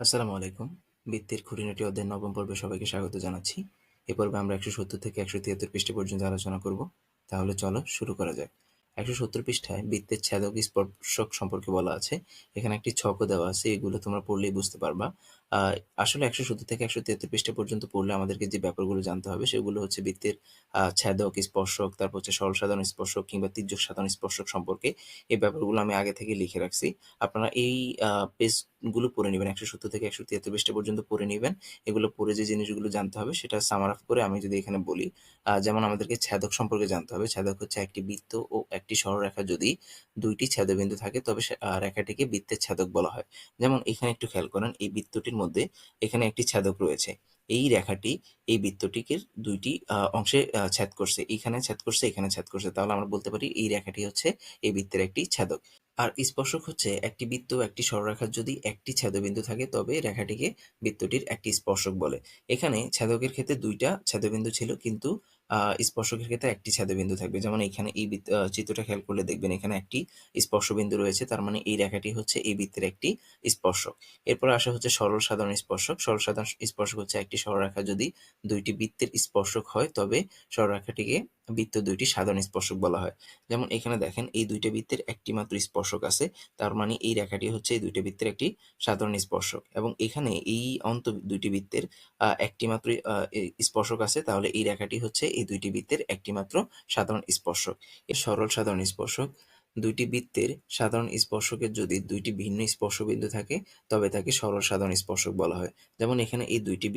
আসসালামু আলাইকুম। বৃত্তের খুঁটিনাটি অধ্যায় নবম পর্বে সবাইকে স্বাগত জানাচ্ছি। এ পর্বে আমরা একশো সত্তর থেকে একশো তিয়াত্তর পৃষ্ঠা পর্যন্ত আলোচনা করব। তাহলে চলো শুরু করা যাক। একশো সত্তর পৃষ্ঠায় বৃত্তের ছেদক স্পর্শক সম্পর্কে বলা আছে। এখানে একটি ছকও দেওয়া আছে। এগুলো তোমরা পড়লেই বুঝতে পারবা। আসলে একশো সত্তর থেকে একশো তিয়াত্তর পৃষ্ঠা পর্যন্ত পড়লে আমাদেরকে যে ব্যাপারগুলো জানতে হবে, সেগুলো হচ্ছে বৃত্তের ছেদক, স্পর্শক, তারপর হচ্ছে সরল সাধারণ স্পর্শক কিংবা তির্যক সাধারণ স্পর্শক সম্পর্কে এই ব্যাপারগুলো আমি আগে থেকে লিখে রাখছি। আপনারা এই পেজগুলো পড়ে নেবেন, একশো সত্তর থেকে একশো তিয়াত্তর পৃষ্ঠা পর্যন্ত পড়ে নেবেন। এগুলো পড়ে যে জিনিসগুলো জানতে হবে, সেটা সামার আপ করে আমি যদি এখানে বলি যেমন আমাদেরকে ছেদক সম্পর্কে জানতে হবে। ছেদক হচ্ছে একটি বৃত্ত ও একটি সরলরেখা যদি দুইটি ছেদবিন্দু থাকে, তবে রেখাটিকে বৃত্তের ছেদক বলা হয়। যেমন এখানে একটু খেয়াল করেন, এই বৃত্তটির মধ্যে এখানে একটি ছেদক রয়েছে। এই রেখাটি এই বৃত্তটিকে দুইটি অংশে ছেদ করছে। এখানে ছেদ করছে, এখানে ছেদ করছে। তাহলে আমরা বলতে পারি এই রেখাটি হচ্ছে এই বৃত্তের একটি ছেদক। আর স্পর্শক হচ্ছে একটি বৃত্ত একটি সরলরেখার যদি একটি ছেদবিন্দু থাকে, তবে রেখাটিকে বৃত্তটির একটি স্পর্শক বলে। এখানে ছেদকের ক্ষেত্রে দুইটা ছেদবিন্দু ছিল, কিন্তু স্পর্শকের ক্ষেত্রে একটি ছেদবিন্দু থাকবে। যেমন এখানে এই চিত্রটা খেয়াল করলে দেখবেন এখানে একটি স্পর্শবিন্দু রয়েছে, তার মানে এই রেখাটি হচ্ছে এই বৃত্তের একটি স্পর্শক। এরপর আসা হচ্ছে সরল সাধারণ স্পর্শক। সরল সাধারণ স্পর্শক হচ্ছে একটি সরলরেখা। যদি দুইটি বৃত্তের স্পর্শক হয়, তবে সরলরেখাটিকে বৃত্ত দুইটি সাধারণ স্পর্শক বলা হয়। যেমন এখানে দেখেন, এই দুইটা বৃত্তের একটি মাত্র স্পর্শক আছে, তার মানে এই রেখাটি হচ্ছে এই দুইটা বৃত্তের একটি সাধারণ স্পর্শক। এবং এখানে এই অন্ত দুইটি বৃত্তের একটি মাত্র স্পর্শক আছে, তাহলে এই রেখাটি হচ্ছে এই দুইটি বৃত্তের একটি মাত্র সাধারণ স্পর্শক। এর সরল সাধারণ স্পর্শক। দুইটি বৃত্তের সাধারণ স্পর্শকের যদি দুইটি ভিন্ন স্পর্শবিন্দু থাকে তবে তাকে সরল সাধারণ স্পর্শক বলা হয়। যেমন এখানে এই দুইটি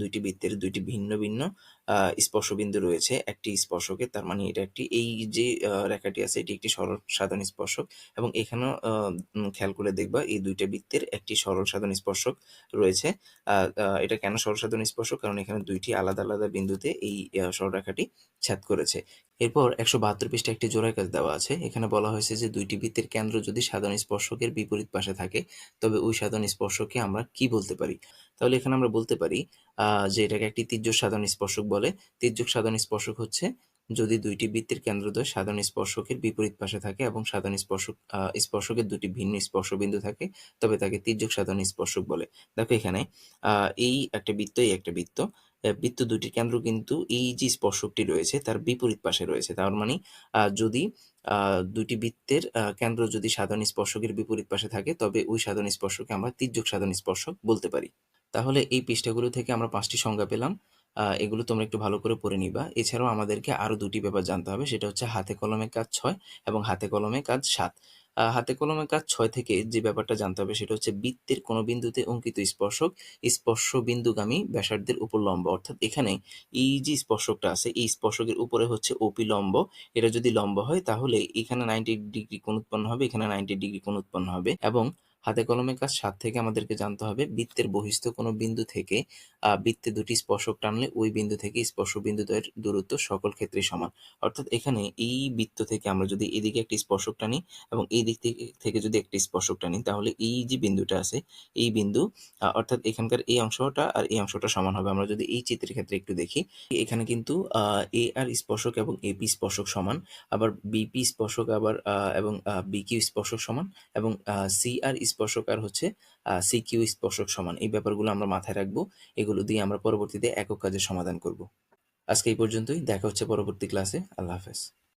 দুইটি বৃত্তের দুইটি ভিন্ন ভিন্ন আহ, স্পর্শবিন্দু রয়েছে। একটি স্পর্শকের তার মানে এটা একটি এই যে রেখাটি আছে এটি একটি সরল সাধারণ স্পর্শক। এবং এখানেও খেয়াল করে দেখবা এই দুইটা বৃত্তের একটি সরল সাধারণ স্পর্শক রয়েছে। এটা কেন সরল সাধারণ স্পর্শক? কারণ এখানে দুইটি আলাদা আলাদা বিন্দুতে এই সরলরেখাটি ছেদ করেছে। এরপর একশো বাহাত্তর পৃষ্ঠা একটি জোড়ায় কাজ দেওয়া আছে। এখানে বলা হয়েছে যে দুইটি বৃত্তের কেন্দ্র যদি সাধারণ স্পর্শকের বিপরীত পাশে থাকে, তবে ওই সাধারণ স্পর্শকে আমরা কি বলতে পারি? তাহলে এখানে আমরা বলতে পারি যে এটাকে একটি তির্যক সাধারণ স্পর্শক বলে। তির্যক সাধারণ স্পর্শক হচ্ছে যদি দুইটি বৃত্তের কেন্দ্রদ্বয় সাধারণ স্পর্শকের বিপরীত পাশে থাকে এবং সাধারণ স্পর্শক স্পর্শকের দুটি ভিন্ন স্পর্শবিন্দু থাকে, তবে তাকে তির্যক সাধারণ স্পর্শক বলে। দেখো এখানে এই একটা বৃত্ত, এই একটা বৃত্ত। বৃত্ত দুটির কেন্দ্র কিন্তু এই যে স্পর্শকটি রয়েছে, তার বিপরীত পাশে রয়েছে। তার মানে যদি দুটি বৃত্তের কেন্দ্র যদি সাধারণ স্পর্শকের বিপরীত পাশে থাকে, তবে ওই সাধারণ স্পর্শকে আমরা তির্যক সাধারণ স্পর্শক বলতে পারি। তাহলে এই পৃষ্ঠাগুলো থেকে আমরা পাঁচটি সংজ্ঞা পেলাম। এগুলো তোমরা একটু ভালো করে পড়ে নিবা। এছাড়াও আমাদেরকে আরও দুটি ব্যাপার জানতে হবে, সেটা হচ্ছে হাতে কলমে কাজ ছয় এবং হাতে কলমে কাজ সাত। হাতে কলমে কাজ ছয় থেকে যে ব্যাপারটা জানতে হবে সেটা হচ্ছে বৃত্তের কোন বিন্দুতে অঙ্কিত স্পর্শক স্পর্শ বিন্দুগামী ব্যাসার্ধের উপর লম্ব। অর্থাৎ এখানে এই যে স্পর্শকটা আছে, এই স্পর্শকের উপরে হচ্ছে ওপি লম্ব। এটা যদি লম্ব হয়, তাহলে এখানে নাইনটি ডিগ্রি কোণ উৎপন্ন হবে, এখানে নাইনটি ডিগ্রি কোণ উৎপন্ন হবে এবং হাতে কলমে কাজ, সাত থেকে আমাদেরকে জানতে হবে বৃত্তের বহিস্থ কোনো বিন্দু থেকে বৃত্তে দুটি স্পর্শক টানলে ওই বিন্দু থেকে স্পর্শ বিন্দুদ্বয়ের দূরত্ব সকল ক্ষেত্রেই সমান। অর্থাৎ এখানে এই বৃত্ত থেকে আমরা যদি এদিকে একটি স্পর্শক টানি এবং এই দিক থেকে যদি একটি স্পর্শক টানি, তাহলে এই যে বিন্দুটা আছে, এই বিন্দু অর্থাৎ এখানকার এই অংশটা আর এই অংশটা সমান হবে। আমরা যদি এই চিত্রের ক্ষেত্রে একটু দেখি, এখানে কিন্তু এ আর স্পর্শক এবং এপি স্পর্শক সমান, আবার বিপি স্পর্শক আবার এবং বিকিউ স্পর্শক সমান এবং সি আর স্পর্শক আর হচ্ছে সি কিউ স্পর্শক সমান। এই ব্যাপারগুলো আমরা মাথায় রাখব। এগুলো দিয়ে আমরা পরবর্তীতে একক কাজের সমাধান করব। আজকে এই পর্যন্তই। দেখা হচ্ছে পরবর্তী ক্লাসে আল্লাহ হাফেজ।